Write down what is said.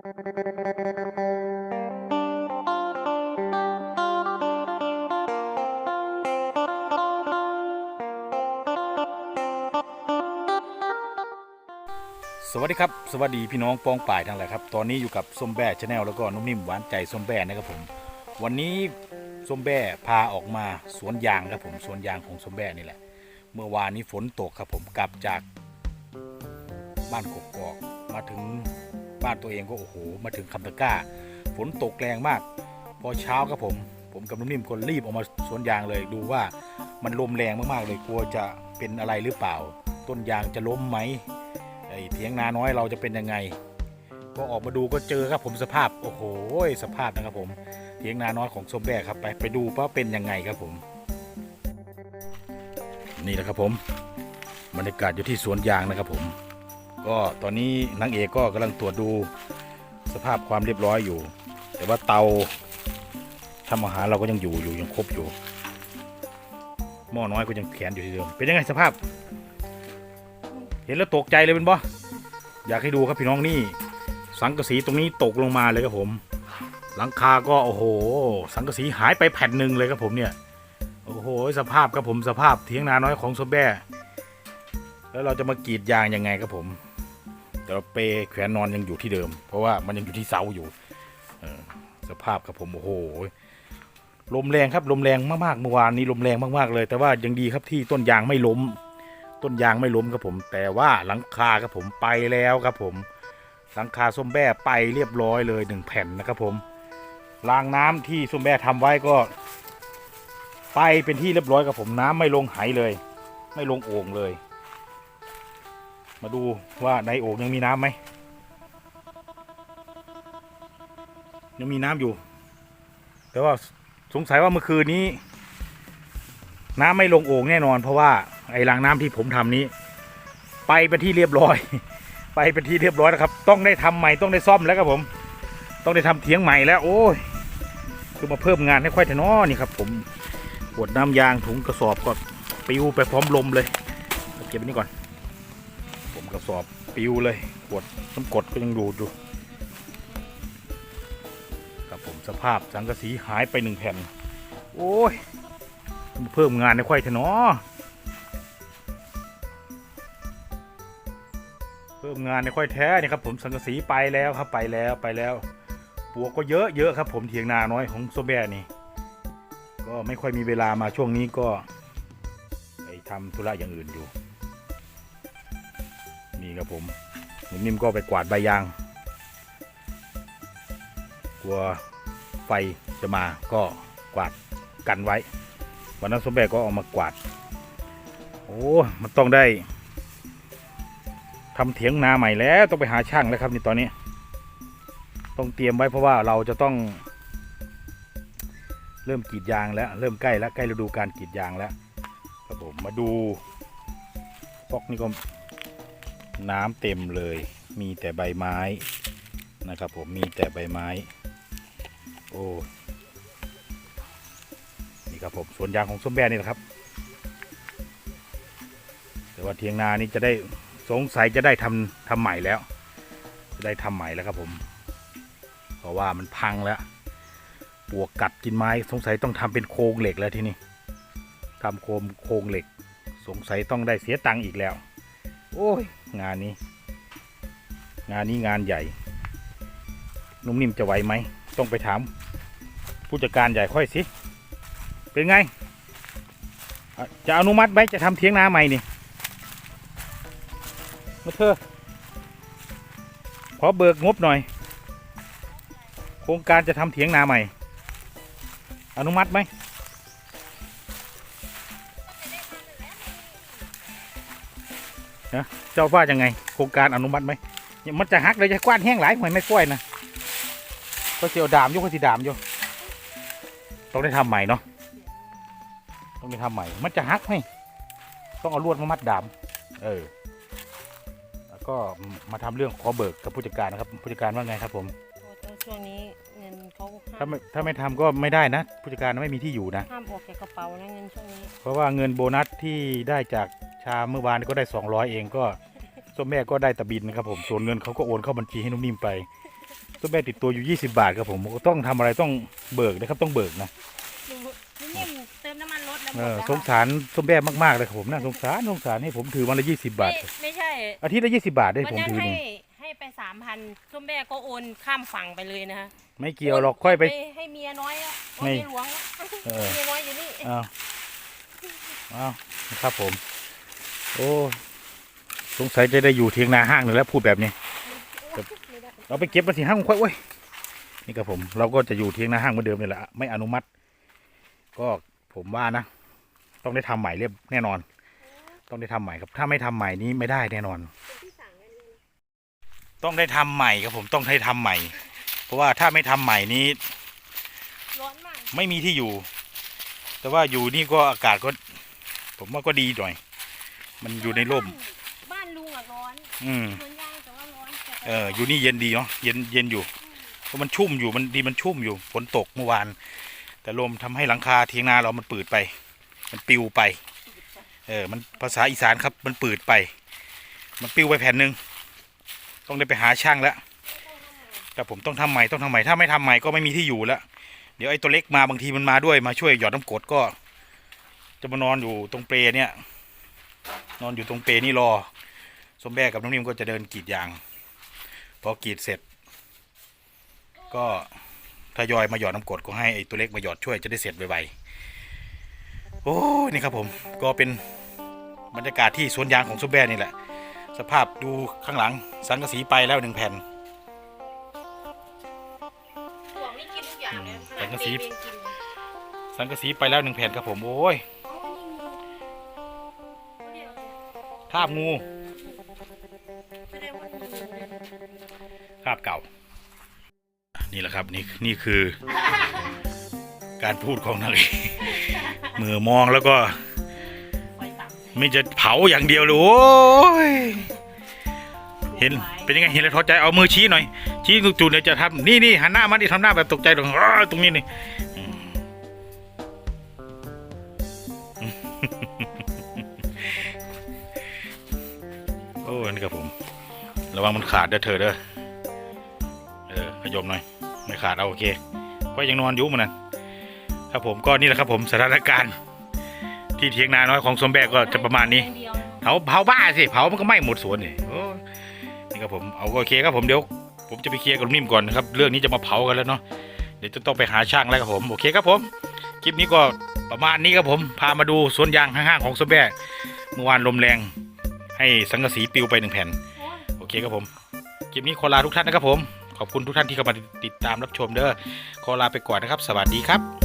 สวัสดีครับ สวัสดีพี่น้องปองป่ายทั้งหลายครับ ตอนนี้อยู่กับส้มแบ่ชาแนลแล้วก็นุ่มนิ่มหวานใจส้มแบ่นะครับผม วันนี้ส้มแบ่พาออกมาสวนยางครับผมสวนยางของส้มแบ่นี่แหละ เมื่อวานนี้ฝนตกครับผมกลับจากบ้านกกอกมาถึง บ้านตัวเองก็โอ้โหมาถึงคำตะก้า ฝนตกแรงมาก พอเช้าครับผม ผมกับนุ่มนิ่มก็รีบออกมาสวนยางเลยดูว่ามันลมแรงมากๆเลยกลัวจะเป็นอะไรหรือเปล่า ต้นยางจะล้มไหมไอ้เถียงนาน้อยเราจะเป็นยังไงก็ออกมาดูก็เจอครับผมสภาพโอ้โหสภาพนะครับผมเถียงนาน้อยของส้มแบกครับไปไปดูว่าเป็นยังไงครับผม นี่แหละครับผมบรรยากาศอยู่ที่สวนยางนะครับผม ก็ตอนนี้นางเอกก็กำลังตรวจดูสภาพความเรียบร้อยอยู่ แต่ว่าเตาทำอาหารเราก็ยังอยู่อยู่ยังครบอยู่ หม้อน้อยก็ยังแขวนอยู่ที่เดิมเป็นยังไงสภาพ เห็นแล้วตกใจเลยเป็นบ่อยากให้ดูครับพี่น้องนี่ สังกะสีตรงนี้ตกลงมาเลยครับผม หลังคาก็โอ้โห สังกะสีหายไปแผ่นหนึ่งเลยครับผมเนี่ยโอ้โหสภาพครับผมสภาพเทียงนาน้อยของโซแบ้แล้วเราจะมากรีดยางยังไงครับผม แต่เปแขวนนอนยังอยู่ที่เดิม เพราะว่ามันยังอยู่ที่เสาอยู่สภาพครับผมโอ้โหลมแรงครับลมแรงมากๆเมื่อวานนี้ลมแรงมากๆเลย แต่ว่ายังดีครับที่ต้นยางไม่ล้ม ต้นยางไม่ล้มครับผม แต่ว่าหลังคาครับผมไปแล้วครับผม หลังคาส้มแบ้ไปเรียบร้อยเลยหนึ่งแผ่นนะครับผมรางน้ำที่ส้มแบ้ทำไว้ก็ ไปเป็นที่เรียบร้อยครับผมน้ำไม่ลงไหเลย ไม่ลงโอ่งเลย มาดูว่าในโอ่งยังมีน้ำไหมยังมีน้ำอยู่ แต่ว่าสงสัยว่าเมื่อคืนนี้ น้ำไม่ลงโอ่งแน่นอน เพราะว่าไอ้รางน้ำที่ผมทำนี้ ไปเป็นที่เรียบร้อย ไปเป็นที่เรียบร้อยนะครับ ต้องได้ทำใหม่ต้องได้ซ่อมแล้วครับผม ต้องได้ทำเถียงใหม่แล้ว โอ้ยคือมาเพิ่มงานให้ค่อยเถอะน้อนี่ครับผมขวดน้ำยางถุงกระสอบก็ปิวไปพร้อมลมเลยเก็บไว้นี่ก่อน กระสอบปิวเลยขวดน้ำกดก็ยังดูดอยู่ครับผมสภาพสังกะสีหายไปหนึ่งแผ่น โอ้ยเพิ่มงานในควายเถอะเนาะเพิ่มงานในควายแท้นี่ครับผมสังกะสีไปแล้วครับไปแล้วไปแล้วปวกก็เยอะเยอะครับ ผมเถียงนาน้อยของโซแบนี่ ก็ไม่ค่อยมีเวลามาช่วงนี้ก็ไปทำธุระอย่างอื่นอยู่ นี่ครับผมหนุ่มนิ่มก็ไปกวาดใบยาง กลัวไฟจะมาก็กวาดกันไว้ วันนั้นสมแบกก็ออกมากวาด โอ้ มันต้องได้ทำเถียงนาใหม่แล้วต้องไปหาช่างแล้วครับนี่ตอนนี้ ต้องเตรียมไว้เพราะว่าเราจะต้อง เริ่มกรีดยางแล้ว เริ่มใกล้แล้วใกล้ฤดูการกรีดยางแล้วครับผมมาดูฟอกนี่ก็ น้ำเต็มเลย มีแต่ใบไม้นะครับผมมีแต่ใบไม้ โอ้นี่ครับผมสวนยางของส้มแบนนี่แหละครับ แต่ว่าเทียงนานี่จะได้สงสัยจะได้ทำทำใหม่แล้ว จะได้ทำใหม่แล้วครับผมเพราะว่ามันพังแล้ว ปวกกัดกินไม้สงสัยต้องทำเป็นโครงเหล็กแล้วที่นี่ทำโครงโครงเหล็ก สงสัยต้องได้เสียตังค์อีกแล้ว โอ้ย งานนี้ งานนี้งานใหญ่ นุ่มนิ่มจะไหวไหม ต้องไปถาม ผู้จัดการใหญ่ค่อยสิ เป็นไง จะอนุมัติไหมจะทำเทียงนาใหม่นี่มาเธอ ขอเบิกงบหน่อย โครงการจะทำเถียงนาใหม่ อนุมัติไหม นะเจ้าว่ายังไงโครงการอนุมัติไหมเนี่ยมันจะหักเลยจะกว้านแห้งหลายหวยไม่กล้วยนะก็เสียวดามอยู่ก็สีดามอยู่ต้องได้ทำใหม่เนาะต้องได้ทำใหม่ มันจะหักไหมต้องเอาลวดมามัดดาม เออ แล้วก็มาทำเรื่องขอเบิกกับผู้จัดการนะครับ ผู้จัดการว่าไงครับ ผมโอ้แต่ช่วงนี้เงินเขาถ้าห้ามไม่ถ้าไม่ทำก็ไม่ได้นะผู้จัดการไม่มีที่อยู่นะห้ามออกจากกระเป๋านะเงินช่วงนี้เพราะว่าเงินโบนัสที่ได้จาก ชาเมื่อวานก็ได้ 200 เองก็ส้มแม่ก็ได้แตะบินนะครับผมส่วนเงินเขาก็โอนเข้าบัญชีให้นุ่มนิ่มไปส้มแบะติดตัวอยู่ 20 บาทครับผมก็ต้องทำอะไรต้องเบิกนะครับต้องเบิกนะนี่นิ่มเติมน้ำมันรถแล้วหมเอดอแล้วสงสารส้มแบะมากๆเลยครับผมน่าสงสารสงสารให้ผมถือวันละ 20 บาท ไม่ไม่ใช่ อาทิตย์ละ 20 บาทได้วันผมนั้นถือให้นี่ให้ไปสามพันส้มแม่ก็โอนข้ามฝั่งไปเลยนะฮะไม่เกี่ยวหรอกค่อยไป ให้เมียน้อยอะโอ้ไม่เมียหลวงอะเออเมียน้อยอยู่นี่อ้าวอ้าวครับผม โอ้ สงสัยจะได้อยู่เทียงนาห้างหนึ่งแล้วพูดแบบนี้ไม่ได้เราไปเก็บมาสิห้างค่อยเว้ย นี่ครับผม เราก็จะอยู่เทียงนาห้างเหมือนเดิมนี่แหละ ไม่อนุมัติ ก็ผมว่านะ ต้องได้ทำใหม่เรียบแน่นอน ต้องได้ทำใหม่ครับ ถ้าไม่ทำใหม่นี้ไม่ได้แน่นอนที่สั่งกันเนี่ยต้องได้ทำใหม่ครับผมต้องได้ทำใหม่ เพราะว่าถ้าไม่ทำใหม่นี้ร้อนมากไม่มีที่อยู่ แต่ว่าอยู่นี่ก็อากาศก็ ผมว่าก็ดีหน่อย มันอยู่ในร่ม บ้านลุงอะร้อนอืมสวนยางแต่ว่าร้อนแต่เอออยู่นี่เย็นดีเนาะเย็นเย็นอยู่เพราะมันชุ่มอยู่มันดีมันชุ่มอยู่ฝนตกเมื่อวาน แต่ลมทำให้หลังคาเทียงนาเรามันปืดไป มันปิวไปเออมันภาษาอีสานครับมันปืดไป มันปิวไปแผ่นหนึ่งต้องได้ไปหาช่างแล้วแต่ผมต้องทำใหม่ต้องทำใหม่ถ้าไม่ทำใหม่ก็ไม่มีที่อยู่แล้วเดี๋ยวไอ้ตัวเล็กมาบางทีมันมาด้วยมาช่วยหยอดน้ำกรดก็ จะมานอนอยู่ตรงเปรเนี่ย นอนอยู่ตรงเปรนี่รอส้มแบกับน้องนิ่มก็จะเดินกรีดยาง พอกรีดเสร็จ ก็ทยอยมาหยอดน้ำกรดก็ให้ไอ้ตัวเล็กมาหยอดช่วยจะได้เสร็จไวๆโอ้ยนี่ครับผมก็เป็นบรรยากาศที่สวนยางของซุปแบร์นี่แหละ สภาพดูข้างหลังสังกะสีไปแล้วหนึ่งแผ่นห่วงนี่กินทุกอย่างเลยแต่ก็สีเบนกินสังกะสีไปแล้วหนึ่งแผ่นครับผมโอ้ย คราบงูแสดงว่าคราบเก่า นี่แหละครับนี่นี่คือ การพูดของนางเอกมือมองแล้วก็ ไม่จะเผาอย่างเดียวเลยโอ้ยเห็นเป็นยังไงเห็นแล้วท้อใจเอามือชี้หน่อย ชี้จุดเนี่ยจะทำนี่นี่หันหน้ามาดิทำหน้าแบบตกใจตรงตรงนี้นี่ อนี่ครับผม ระวังมันขาดเด้อเธอเด้อเออขยมหน่อยไม่ขาดเอาโอเคก็ยังนอนอยู่มันนั่นครับผมก็นี่แหละครับผมสถานการณ์ ที่เทียงนาน้อยของสมแบกก็จะประมาณนี้เผาเผาบ้าสิเผามันก็ไหม้หมดสวนนี่นี่ครับผมเอาโอเคครับผมเดี๋ยวผมจะไปเคลียร์กับนิ่มก่อนนะครับ เรื่องนี้จะมาเผากันแล้วเนาะเดี๋ยวจะต้องไปหาช่างแล้วครับผมโอเคครับผมคลิปนี้ก็ประมาณนี้ครับผมพามาดูสวนยางข้างๆของสมแบกเมื่อวานลมแรง ให้สังกะสีปิวไปหนึ่งแผ่น โอเคครับผมคลิปนี้ขอลาทุกท่านนะครับผม ขอบคุณทุกท่านที่เข้ามาติดตามรับชมเด้อขอลาไปก่อนนะครับ สวัสดีครับ